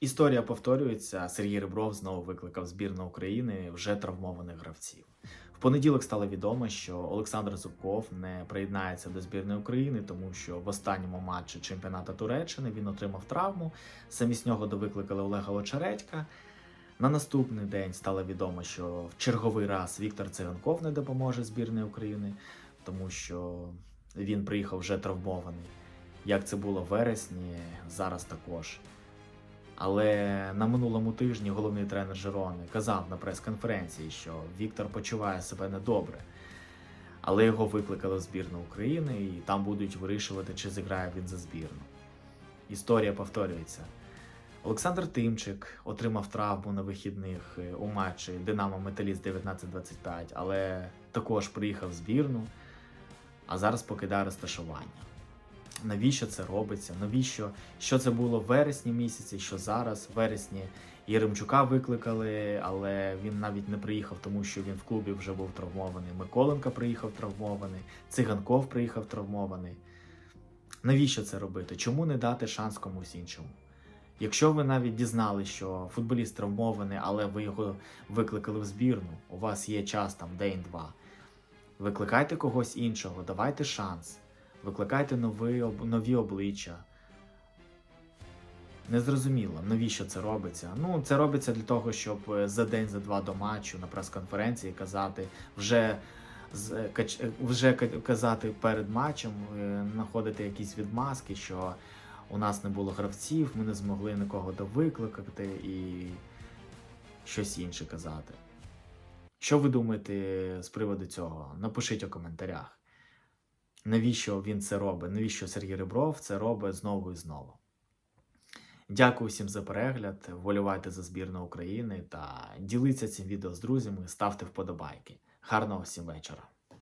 Історія повторюється. Сергій Ребров знову викликав збірну України вже травмованих гравців. В понеділок стало відомо, що Олександр Зубков не приєднається до збірної України, тому що в останньому матчі чемпіонату Туреччини він отримав травму. Замість нього довикликали Олега Очередька. На наступний день стало відомо, що в черговий раз Віктор Циганков не допоможе збірної України, тому що він приїхав вже травмований. Як це було в вересні, зараз також. Але на минулому тижні головний тренер Жирони казав на прес-конференції, що Віктор почуває себе недобре. Але його викликали в збірну України і там будуть вирішувати, чи зіграє він за збірну. Історія повторюється. Олександр Тимчик отримав травму на вихідних е, у матчі Динамо Металіст 1925, але також приїхав в збірну, а зараз покидає розташування. Навіщо це робиться? Навіщо? Що це було в вересні місяці, що зараз, в вересні Єремчука викликали, але він навіть не приїхав, тому що він в клубі вже був травмований. Миколенко приїхав травмований, Циганков приїхав травмований. Навіщо це робити? Чому не дати шанс комусь іншому? Якщо ви навіть дізналися, що футболіст травмований, але ви його викликали в збірну, у вас є час там день-два. Викликайте когось іншого, давайте шанс, викликайте нові, нові обличчя. Незрозуміло, навіщо це робиться. Ну, це робиться для того, щоб е, за день, за два до матчу на прес-конференції казати вже. е, е, Вже казати перед матчем, знаходити якісь відмазки, що у нас не було гравців, ми не змогли нікого довикликати і щось інше казати. Що ви думаєте з приводу цього? Напишіть у коментарях. Навіщо він це робить? Навіщо Сергій Ребров це робить знову і знову? Дякую всім за перегляд. Волювайте за збірну України та діліться цим відео з друзями, ставте вподобайки. Гарного всім вечора!